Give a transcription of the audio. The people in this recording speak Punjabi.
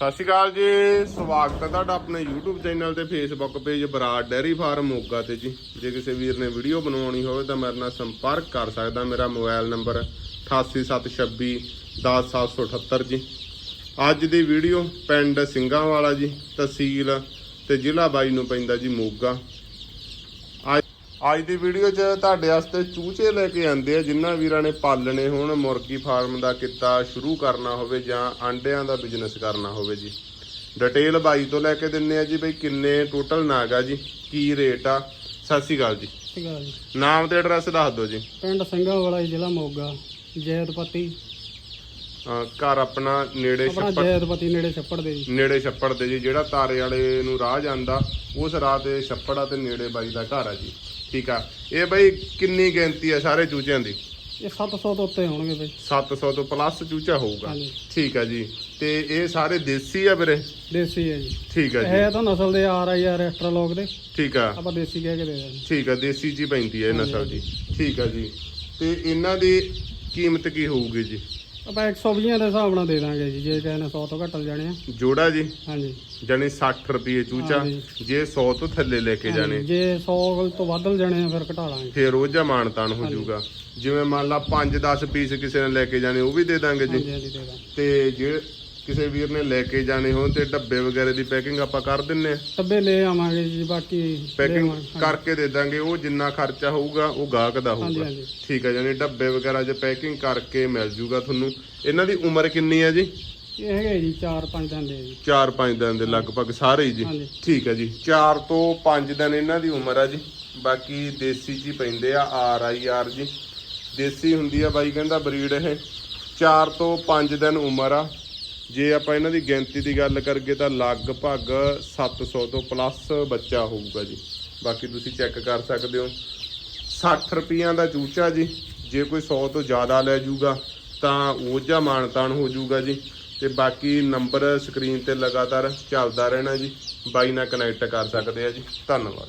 ਸਤਿ ਸ਼੍ਰੀ ਅਕਾਲ ਜੀ, ਸਵਾਗਤ ਹੈ ਤੁਹਾਡਾ ਆਪਣੇ YouTube ਚੈਨਲ ਤੇ Facebook page Brar dairy farm Moga ਤੇ ਜੀ। ਜੇ ਕਿਸੇ ਵੀਰ ਨੇ ਵੀਡੀਓ ਬਣਾਉਣੀ ਹੋਵੇ ਤਾਂ ਮੇਰੇ ਨਾਲ ਸੰਪਰਕ ਕਰ ਸਕਦਾ, ਮੇਰਾ ਮੋਬਾਈਲ ਨੰਬਰ 88726 10778 ਜੀ। ਅੱਜ ਦੀ ਵੀਡੀਓ ਪਿੰਡ ਸਿੰਘਾਂ ਵਾਲਾ ਜੀ, ਤਹਿਸੀਲ ਤੇ ਜ਼ਿਲ੍ਹਾ ਬਾਈ ਨੂੰ ਪੈਂਦਾ ਜੀ ਮੋਗਾ। ਅੱਜ ਦੀ ਵੀਡੀਓ 'ਚ ਤੁਹਾਡੇ ਵਾਸਤੇ ਚੂਚੇ ਲੈ ਕੇ ਆਂਦੇ ਆ ਜਿਨ੍ਹਾਂ ਵੀਰਾਂ ਨੇ ਪਾਲਣੇ ਹੋਣ ਮੁਰਗੀ ਫਾਰਮ ਦਾ ਕਿੱਤਾ ਸ਼ੁਰੂ ਕਰਨਾ ਹੋਵੇ ਜਾਂ ਆਂਡਿਆਂ ਦਾ ਬਿਜ਼ਨਸ ਕਰਨਾ ਹੋਵੇ ਜੀ। ਡਿਟੇਲ ਬਾਈ ਤੋਂ ਲੈ ਕੇ ਦਿੰਨੇ ਆ ਜੀ ਬਈ ਕਿੰਨੇ ਟੋਟਲ ਨਾਗ ਆ ਜੀ ਕੀ ਰੇਟ ਆ। ਸਤਿ ਸ਼੍ਰੀ ਅਕਾਲ ਜੀ। ਨਾਮ ਤੇ ਐਡਰੈਸ ਦੱਸ ਦਿਓ ਜੀ। ਪਿੰਡ ਸਿੰਘਾਂ ਵਾਲਾ ਜੀ, ਜ਼ਿਲ੍ਹਾ ਮੋਗਾ ਜੈਦਪਤੀ ਅਹ ਘਰ ਆਪਣਾ ਨੇੜੇ ਛੱਪੜ ਜੈਦਪਤੀ ਨੇੜੇ ਛੱਪੜ ਦੇ ਜੀ। ਨੇੜੇ ਛੱਪੜ ਦੇ ਜੀ ਜਿਹੜਾ ਤਾਰੇ ਵਾਲੇ ਨੂੰ ਰਾਹ ਜਾਂਦਾ ਉਸ ਰਾਹ ਤੇ ਛੱਪੜ ਆ ਤੇ ਨੇੜੇ ਬਾਈ ਦਾ ਘਰ ਆ ਜੀ। ਠੀਕ ਆ। ਇਹ ਬਈ ਕਿੰਨੀ ਗਿਣਤੀ ਆ ਸਾਰੇ ਚੂਚਿਆਂ ਦੀ? ਇਹ 700 ਤੋਂ ਉੱਤੇ ਹੋਣਗੇ ਬਈ। 700 ਤੋਂ ਪਲੱਸ ਚੂਚਾ ਹੋਊਗਾ। ਹਾਂਜੀ। ਠੀਕ ਆ ਜੀ। ਤੇ ਇਹ ਸਾਰੇ ਦੇਸੀ ਆ ਵੀਰੇ? ਦੇਸੀ ਹੈ ਜੀ। ਠੀਕ ਆ ਜੀ। ਇਹ ਤਾਂ ਨਸਲ ਦੇ ਆ ਰਹੀ ਆ ਐਸਟਰਾਲੋਗ ਦੇ। ਠੀਕ ਆ। ਆਪਾਂ ਦੇਸੀ ਕਹਿ ਕੇ ਦੇ ਦਿੰਦੇ ਠੀਕ ਆ ਦੇਸੀ ਜੀ ਪੈਂਦੀ ਹੈ ਇਹ ਨਸਲ ਦੀ। ਠੀਕ ਆ ਜੀ। ਤੇ ਇਹਨਾਂ ਦੀ ਕੀਮਤ ਕੀ ਹੋਊਗੀ ਜੀ? ਆਪਾਂ 120 ਦੇ ਹਿਸਾਬ ਨਾਲ ਦੇ ਦਾਂਗੇ ਜੀ ਜੇ ਨੇ 100 ਤੋਂ ਘੱਟ ਜਾਣੇ ਆ। ਜੋੜਾ ਜੀ? ਹਾਂਜੀ। ਜਾਨੀ 60 ਰੁਪਏ ਚੂਚਾ। ਹਾਂਜੀ। ਜੇ 100 ਤੋਂ ਥੱਲੇ ਲੈ ਕੇ ਜਾਣੇ। ਜੇ 100 ਤੋਂ ਵੱਧ ਜਾਣੇ ਆ ਫਿਰ ਘਟਾ ਲਾਂਗੇ। ਫੇਰ ਉਹ ਜਾਂ ਮਾਨਤਾਨ ਹੋ ਜਾਊਗਾ। ਜਿਵੇਂ ਮੰਨ ਲਾ 5-10 ਪੀਸ ਕਿਸੇ ਨੇ ਲੈ ਕੇ ਜਾਣੇ ਉਹ ਵੀ ਦੇ ਦਾਂਗੇ ਜੀ। ਹਾਂਜੀ ਹਾਂਜੀ ਦੇ ਦਾਂਗੇ। ਤੇ ਜੇ ਕਿਸੇ ਵੀਰ ਨੇ ਲੈ ਕੇ ਜਾਣੇ ਹੋਣ ਤੇ ਡੱਬੇ ਵਗੈਰੇ ਦੀ ਪੈਕਿੰਗ ਆਪਾਂ ਕਰ ਦਿੰਨੇ ਆ। ਸੱਬੇ ਲੈ ਆਵਾਂਗੇ ਜੀ ਬਾਕੀ ਪੈਕਿੰਗ। ਕਰਕੇ ਦੇ ਦਾਂਗੇ ਉਹ ਜਿੰਨਾ ਖਰਚਾ ਹੋਊਗਾ ਉਹ ਗਾਹਕ ਦਾ ਹਾਂਜੀ ਹੋਊਗਾ। ਹਾਂਜੀ ਠੀਕ ਹੈ ਜਾਨੀ ਡੱਬੇ ਵਗੈਰਾ ਜੇ ਪੈਕਿੰਗ ਕਰਕੇ ਮਿਲ ਜੂਗਾ ਤੁਹਾਨੂੰ। ਇਹਨਾਂ ਦੀ ਉਮਰ ਕਿੰਨੀ ਹੈ ਜੀ? ਇਹ ਹੈਗੇ ਜੀ 4-5 ਦਿਨ ਦੇ ਜੀ। 4-5 ਦਿਨ ਦੇ ਲਗਭਗ ਸਾਰੇ ਹੀ ਜੀ। ਹਾਂਜੀ। ਠੀਕ ਹੈ ਜੀ 4 ਤੋਂ 5 ਦਿਨ ਇਹਨਾਂ ਦੀ ਉਮਰ ਆ ਜੀ। ਬਾਕੀ ਦੇਸੀ ਜੀ ਪੈਂਦੇ ਆ ਆਰ ਆਈ ਆਰ ਜੀ। ਦੇਸੀ ਹੁੰਦੀ ਆ ਬਾਈ ਕਹਿੰਦਾ ਬਰੀਡ ਇਹ। 4 ਤੋਂ 5 ਦਿਨ ਉਮਰ ਆ। ਜੇ ਆਪਾਂ ਇਹਨਾਂ ਦੀ ਗਿਣਤੀ ਦੀ ਗੱਲ ਕਰਗੇ ਤਾਂ ਲਗਭਗ 700 ਤੋਂ ਪਲੱਸ ਬੱਚਾ ਹੋਊਗਾ ਜੀ। ਬਾਕੀ ਤੁਸੀਂ ਚੈੱਕ ਕਰ ਸਕਦੇ ਹੋ। 60 ਰੁਪਈਆਂ ਦਾ ਚੂਚਾ ਜੀ। ਜੇ ਕੋਈ 100 ਤੋਂ ਜ਼ਿਆਦਾ ਲੈ ਜਾਊਗਾ ਤਾਂ ਉਹ ਜਾਂ ਮਾਨਤਾਨ ਹੋ ਜਾਊਗਾ ਜੀ। ਤੇ ਬਾਕੀ ਨੰਬਰ ਸਕਰੀਨ ਤੇ ਲਗਾਤਾਰ ਚੱਲਦਾ ਰਹਿਣਾ ਜੀ। ਬਾਈ ਨਾਲ ਕਨੈਕਟ ਕਰ ਸਕਦੇ ਆ ਜੀ। ਧੰਨਵਾਦ।